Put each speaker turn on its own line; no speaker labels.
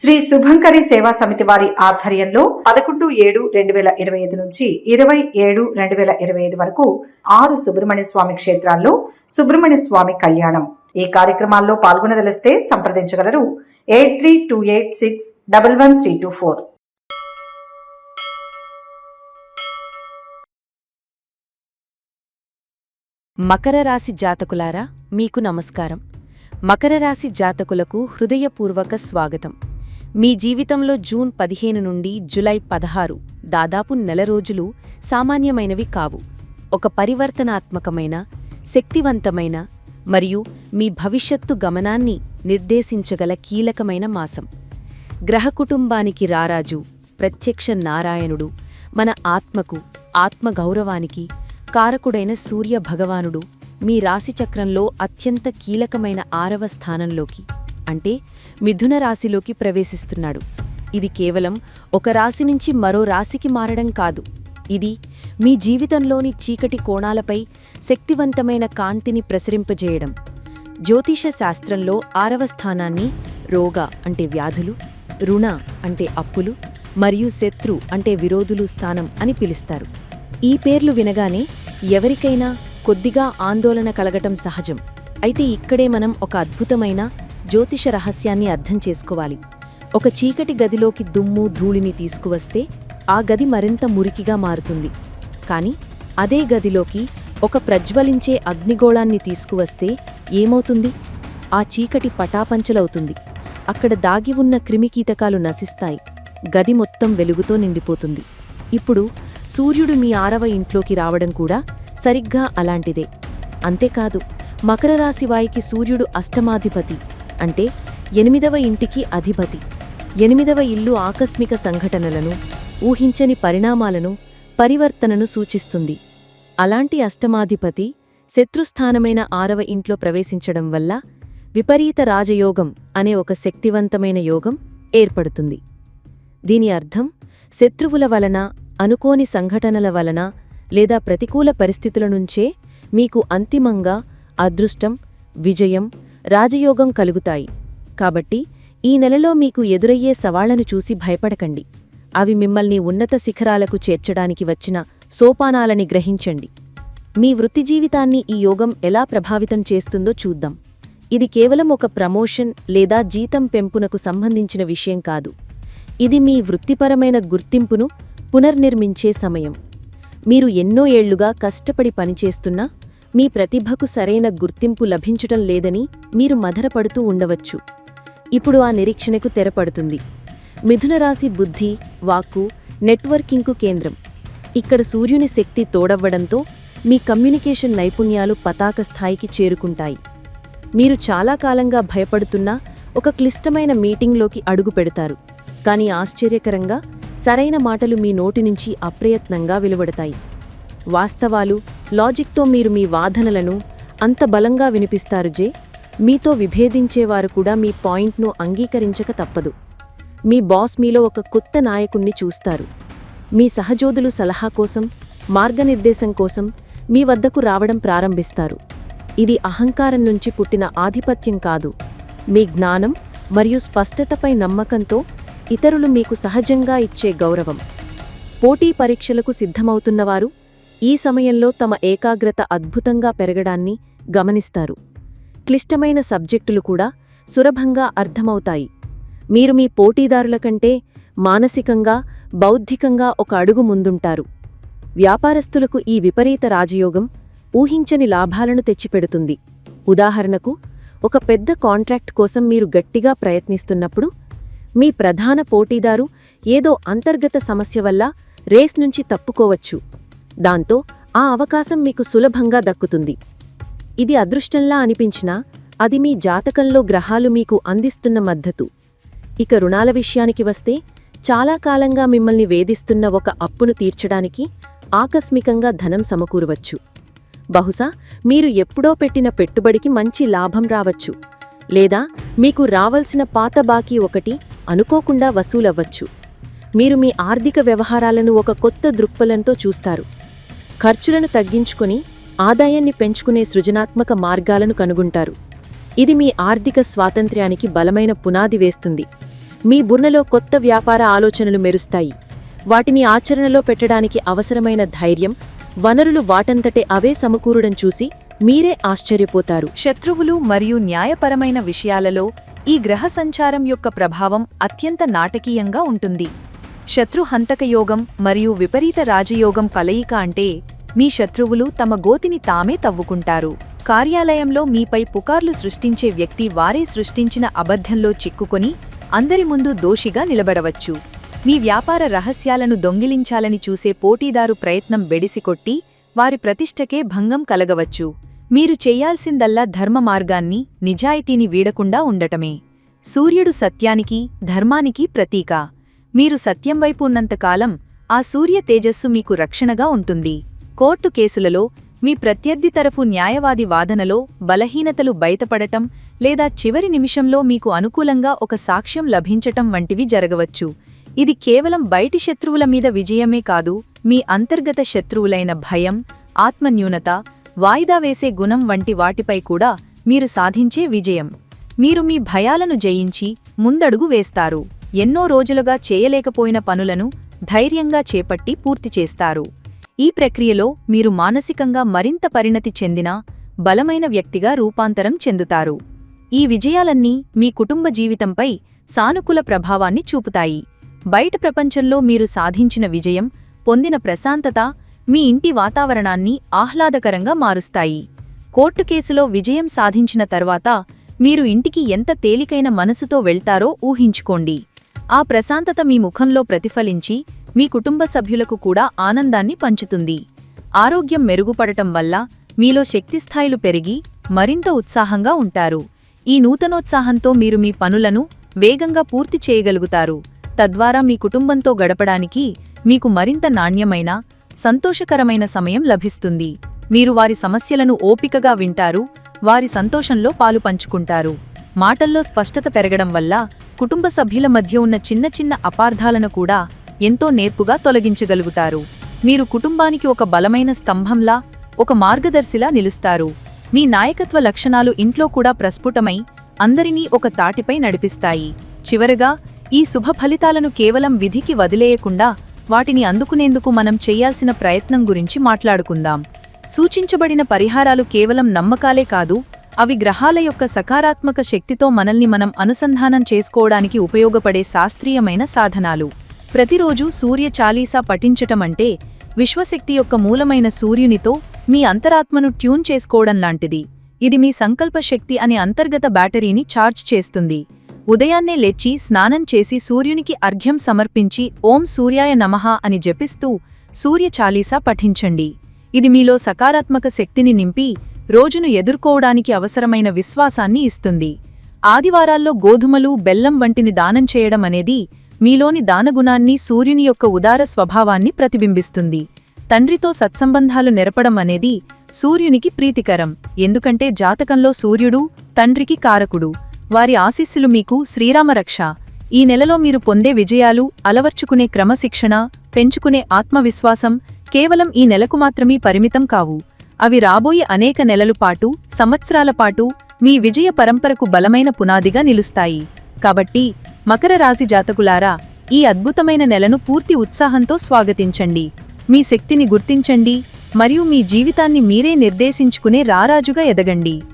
శ్రీ శుభంకరి సేవా సమితి వారి ఆధ్వర్యంలో పదకొండు ఏడు రెండు వేల ఇరవై ఐదు నుంచి ఇరవై ఏడు రెండు వేల ఇరవై ఐదు వరకు ఆరు సుబ్రహ్మణ్య స్వామి క్షేత్రాల్లో సుబ్రహ్మణ్య స్వామి కళ్యాణం. ఈ కార్యక్రమాల్లో పాల్గొనదలిస్తే సంప్రదించగలరు. Eight three two eight six double one three two four.
Makar రాశి జాతకులారా మీకు నమస్కారం. మకర రాశి జాతకులకు హృదయపూర్వక స్వాగతం. మీ జీవితంలో జూన్ పదిహేను నుండి జులై పదహారు దాదాపు నెల రోజులు సామాన్యమైనవి కావు. ఒక పరివర్తనాత్మకమైన శక్తివంతమైన మరియు మీ భవిష్యత్తు గమనాన్ని నిర్దేశించగల కీలకమైన మాసం. గ్రహ కుటుంబానికి రారాజు ప్రత్యక్ష నారాయణుడు మన ఆత్మకు ఆత్మగౌరవానికి కారకుడైన సూర్య భగవానుడు మీ రాశిచక్రంలో అత్యంత కీలకమైన ఆరవ స్థానంలోకి అంటే మిథున రాశిలోకి ప్రవేశిస్తున్నాడు. ఇది కేవలం ఒక రాశి నుంచి మరో రాశికి మారడం కాదు. ఇది మీ జీవితంలోని చీకటి కోణాలపై శక్తివంతమైన కాంతిని ప్రసరింపజేయడం. జ్యోతిష శాస్త్రంలో ఆరవ స్థానాన్ని రోగ అంటే వ్యాధులు రుణ అంటే అప్పులు మరియు శత్రు అంటే విరోధులు స్థానం అని పిలుస్తారు. ఈ పేర్లు వినగానే ఎవరికైనా కొద్దిగా ఆందోళన కలగటం సహజం. అయితే ఇక్కడే మనం ఒక అద్భుతమైన జ్యోతిష రహస్యాన్ని అర్థం చేసుకోవాలి. ఒక చీకటి గదిలోకి దుమ్ము ధూళిని తీసుకువస్తే ఆ గది మరింత మురికిగా మారుతుంది. కాని అదే గదిలోకి ఒక ప్రజ్వలించే అగ్నిగోళాన్ని తీసుకువస్తే ఏమవుతుంది? ఆ చీకటి పటాపంచలవుతుంది. అక్కడ దాగి ఉన్న క్రిమికీటకాలు నశిస్తాయి. గది మొత్తం వెలుగుతో నిండిపోతుంది. ఇప్పుడు సూర్యుడు మీ ఆరవ ఇంట్లోకి రావడం కూడా సరిగ్గా అలాంటిదే. అంతేకాదు మకర రాశి వారికి సూర్యుడు అష్టమాధిపతి. అంటే ఎనిమిదవ ఇంటికి అధిపతి. ఎనిమిదవ ఇల్లు ఆకస్మిక సంఘటనలను ఊహించని పరిణామాలను పరివర్తనను సూచిస్తుంది. అలాంటి అష్టమాధిపతి శత్రుస్థానమైన ఆరవ ఇంట్లో ప్రవేశించడం వల్ల విపరీత రాజయోగం అనే ఒక శక్తివంతమైన యోగం ఏర్పడుతుంది. దీని అర్థం శత్రువుల వలన అనుకోని సంఘటనల వలన లేదా ప్రతికూల పరిస్థితుల నుంచే మీకు అంతిమంగా అదృష్టం విజయం రాజయోగం కలుగుతాయి. కాబట్టి ఈ నెలలో మీకు ఎదురయ్యే సవాళ్ళను చూసి భయపడకండి. అవి మిమ్మల్ని ఉన్నత శిఖరాలకు చేర్చడానికి వచ్చిన సోపానాలని గ్రహించండి. మీ వృత్తి జీవితాన్ని ఈ యోగం ఎలా ప్రభావితం చేస్తుందో చూద్దాం. ఇది కేవలం ఒక ప్రమోషన్ లేదా జీతం పెంపునకు సంబంధించిన విషయం కాదు. ఇది మీ వృత్తిపరమైన గుర్తింపును పునర్నిర్మించే సమయం. మీరు ఎన్నో ఏళ్ళుగా కష్టపడి పనిచేస్తున్నా మీ ప్రతిభకు సరైన గుర్తింపు లభించటం లేదని మీరు మధరపడుతూ ఉండవచ్చు. ఇప్పుడు ఆ నిరీక్షణకు తెరపడుతుంది. మిథునరాశి బుద్ధి వాక్కు నెట్వర్కింగ్కు కేంద్రం. ఇక్కడ సూర్యుని శక్తి తోడవ్వడంతో మీ కమ్యూనికేషన్ నైపుణ్యాలు పతాక స్థాయికి చేరుకుంటాయి. మీరు చాలా కాలంగా భయపడుతున్న ఒక క్లిష్టమైన మీటింగ్లోకి అడుగు పెడతారు. కానీ ఆశ్చర్యకరంగా సరైన మాటలు మీ నోటి నుంచి అప్రయత్నంగా వెలువడతాయి. వాస్తవాలు లాజిక్తో మీరు మీ వాదనలను అంత బలంగా వినిపిస్తారు జే. మీతో విభేదించేవారు కూడా మీ పాయింట్ను అంగీకరించక తప్పదు. మీ బాస్ మీలో ఒక కొత్త నాయకుణ్ణి చూస్తారు. మీ సహజోదులు సలహా కోసం మార్గనిర్దేశం కోసం మీ వద్దకు రావడం ప్రారంభిస్తారు. ఇది అహంకారం నుంచి పుట్టిన ఆధిపత్యం కాదు. మీ జ్ఞానం మరియు స్పష్టతపై నమ్మకంతో ఇతరులు మీకు సహజంగా ఇచ్చే గౌరవం. పోటీ పరీక్షలకు సిద్ధమవుతున్నవారు ఈ సమయంలో తమ ఏకాగ్రత అద్భుతంగా పెరగడాన్ని గమనిస్తారు. క్లిష్టమైన సబ్జెక్టులు కూడా సులభంగా అర్థమవుతాయి. మీరు మీ పోటీదారుల కంటే మానసికంగా బౌద్ధికంగా ఒక అడుగు ముందుంటారు. వ్యాపారస్తులకు ఈ విపరీత రాజయోగం ఊహించని లాభాలను తెచ్చిపెడుతుంది. ఉదాహరణకు ఒక పెద్ద కాంట్రాక్ట్ కోసం మీరు గట్టిగా ప్రయత్నిస్తున్నప్పుడు మీ ప్రధాన పోటీదారు ఏదో అంతర్గత సమస్య వల్ల రేస్ నుంచి తప్పుకోవచ్చు. దాంతో ఆ అవకాశం మీకు సులభంగా దక్కుతుంది. ఇది అదృష్టంలా అనిపించినా అది మీ జాతకంలో గ్రహాలు మీకు అందిస్తున్న మద్దతు. ఇక రుణాల విషయానికి వస్తే చాలా కాలంగా మిమ్మల్ని వేధిస్తున్న ఒక అప్పును తీర్చడానికి ఆకస్మికంగా ధనం సమకూరవచ్చు. బహుశా మీరు ఎప్పుడో పెట్టిన పెట్టుబడికి మంచి లాభం రావచ్చు. లేదా మీకు రావలసిన పాత బాకీ ఒకటి అనుకోకుండా వసూలవ్వచ్చు. మీరు మీ ఆర్థిక వ్యవహారాలను ఒక కొత్త దృక్పథంతో చూస్తారు. ఖర్చులను తగ్గించుకుని ఆదాయాన్ని పెంచుకునే సృజనాత్మక మార్గాలను కనుగొంటారు. ఇది మీ ఆర్థిక స్వాతంత్ర్యానికి బలమైన పునాది వేస్తుంది. మీ బుర్రలో కొత్త వ్యాపార ఆలోచనలు మెరుస్తాయి. వాటిని ఆచరణలో పెట్టడానికి అవసరమైన ధైర్యం వనరులు వాటంతటే అవే సమకూరుడం చూసి మీరే ఆశ్చర్యపోతారు.
శత్రువులు మరియు న్యాయపరమైన విషయాలలో ఈ గ్రహ సంచారం యొక్క ప్రభావం అత్యంత నాటకీయంగా ఉంటుంది. శత్రు యోగం మరియు విపరీత రాజయోగం కలయిక అంటే మీ శత్రువులు తమ గోతిని తామే తవ్వుకుంటారు. కార్యాలయంలో మీపై పుకార్లు సృష్టించే వ్యక్తి వారే సృష్టించిన అబద్ధంలో చిక్కుకొని అందరి ముందు దోషిగా నిలబడవచ్చు. మీ వ్యాపార రహస్యాలను దొంగిలించాలని చూసే పోటీదారు ప్రయత్నం బెడిసికొట్టి వారి ప్రతిష్టకే భంగం కలగవచ్చు. మీరు చేయాల్సిందల్లా ధర్మ మార్గాన్ని నిజాయితీని వీడకుండా ఉండటమే. సూర్యుడు సత్యానికి ధర్మానికి ప్రతీక. మీరు సత్యం వైపు ఉన్నంతకాలం ఆ సూర్య తేజస్సు మీకు రక్షణగా ఉంటుంది. కోర్టు కేసులలో మీ ప్రత్యర్థి తరఫు న్యాయవాది వాదనలో బలహీనతలు బయటపడటం లేదా చివరి నిమిషంలో మీకు అనుకూలంగా ఒక సాక్ష్యం లభించటం వంటివి జరగవచ్చు. ఇది కేవలం బయటి శత్రువుల మీద విజయమే కాదు మీ అంతర్గత శత్రువులైన భయం ఆత్మన్యూనత వాయిదా వేసే గుణం వంటి వాటిపై కూడా మీరు సాధించే విజయం. మీరు మీ భయాలను జయించి ముందడుగు వేస్తారు. ఎన్నో రోజులుగా చేయలేకపోయిన పనులను ధైర్యంగా చేపట్టి పూర్తి చేస్తారు. ఈ ప్రక్రియలో మీరు మానసికంగా మరింత పరిణతి చెందిన బలమైన వ్యక్తిగా రూపాంతరం చెందుతారు. ఈ విజయాలన్నీ మీ కుటుంబ జీవితంపై సానుకూల ప్రభావాన్ని చూపుతాయి. బయట ప్రపంచంలో మీరు సాధించిన విజయం పొందిన ప్రశాంతత మీ ఇంటి వాతావరణాన్ని ఆహ్లాదకరంగా మారుస్తాయి. కోర్టు కేసులో విజయం సాధించిన తర్వాత మీరు ఇంటికి ఎంత తేలికైన మనసుతో వెళ్తారో ఊహించుకోండి. ఆ ప్రశాంతత మీ ముఖంలో ప్రతిఫలించి మీ కుటుంబ సభ్యులకు కూడా ఆనందాన్ని పంచుతుంది. ఆరోగ్యం మెరుగుపడటం వల్ల మీలో శక్తిస్థాయిలు పెరిగి మరింత ఉత్సాహంగా ఉంటారు. ఈ నూతనోత్సాహంతో మీరు మీ పనులను వేగంగా పూర్తి చేయగలుగుతారు. తద్వారా మీ కుటుంబంతో గడపడానికి మీకు మరింత నాణ్యమైన సంతోషకరమైన సమయం లభిస్తుంది. మీరు వారి సమస్యలను ఓపికగా వింటారు వారి సంతోషంలో పాలు పంచుకుంటారు. మాటల్లో స్పష్టత పెరగడం వల్ల కుటుంబ సభ్యుల మధ్య ఉన్న చిన్న చిన్న అపార్థాలను కూడా ఎంతో నేర్పుగా తొలగించగలుగుతారు. మీరు కుటుంబానికి ఒక బలమైన స్తంభంలా ఒక మార్గదర్శిలా నిలుస్తారు. మీ నాయకత్వ లక్షణాలు ఇంట్లో కూడా ప్రస్ఫుటమై అందరినీ ఒక తాటిపై నడిపిస్తాయి. చివరగా ఈ శుభ ఫలితాలను కేవలం విధికి వదిలేయకుండా వాటిని అందుకునేందుకు మనం చేయాల్సిన ప్రయత్నం గురించి మాట్లాడుకుందాం. సూచించబడిన పరిహారాలు కేవలం నమ్మకాలే కాదు అవి గ్రహాల యొక్క సకారాత్మక శక్తితో మనల్ని మనం అనుసంధానం చేసుకోవడానికి ఉపయోగపడే శాస్త్రీయమైన సాధనాలు. ప్రతిరోజు సూర్య చాలీసా పఠించటమంటే విశ్వశక్తి యొక్క మూలమైన సూర్యునితో మీ అంతరాత్మను ట్యూన్ చేసుకోవడం లాంటిది. ఇది మీ సంకల్ప శక్తి అనే అంతర్గత బ్యాటరీని ఛార్జ్ చేస్తుంది. ఉదయాన్నే లేచి స్నానం చేసి సూర్యునికి అర్ఘ్యం సమర్పించి ఓం సూర్యాయ నమః అని జపిస్తూ సూర్య చాలీసా పఠించండి. ఇది మీలో సకారాత్మక శక్తిని నింపి రోజును ఎదుర్కోవడానికి అవసరమైన విశ్వాసాన్ని ఇస్తుంది. ఆదివారాల్లో గోధుమలు బెల్లం వంటిని దానం చేయడం అనేది మీలోని దానగుణాన్ని సూర్యుని యొక్క ఉదార స్వభావాన్ని ప్రతిబింబిస్తుంది. తండ్రితో సత్సంబంధాలు నెరపడం అనేది సూర్యునికి ప్రీతికరం. ఎందుకంటే జాతకంలో సూర్యుడు తండ్రికి కారకుడు. వారి ఆశీస్సులు మీకు శ్రీరామరక్ష ఈ నెలలో మీరు పొందే విజయాలు అలవర్చుకునే క్రమశిక్షణ పెంచుకునే ఆత్మవిశ్వాసం కేవలం ఈ నెలకు మాత్రమే పరిమితం కావు. అవి రాబోయే అనేక నెలలు పాటు సంవత్సరాల పాటు మీ విజయ పరంపరకు బలమైన పునాదిగా నిలుస్తాయి. కాబట్టి మకర రాశి జాతకులారా ఈ అద్భుతమైన నెలను పూర్తి ఉత్సాహంతో స్వాగతించండి. మీ శక్తిని గుర్తించండి మరియు మీ జీవితాన్ని మీరే నిర్దేశించుకునే రారాజుగా ఎదగండి.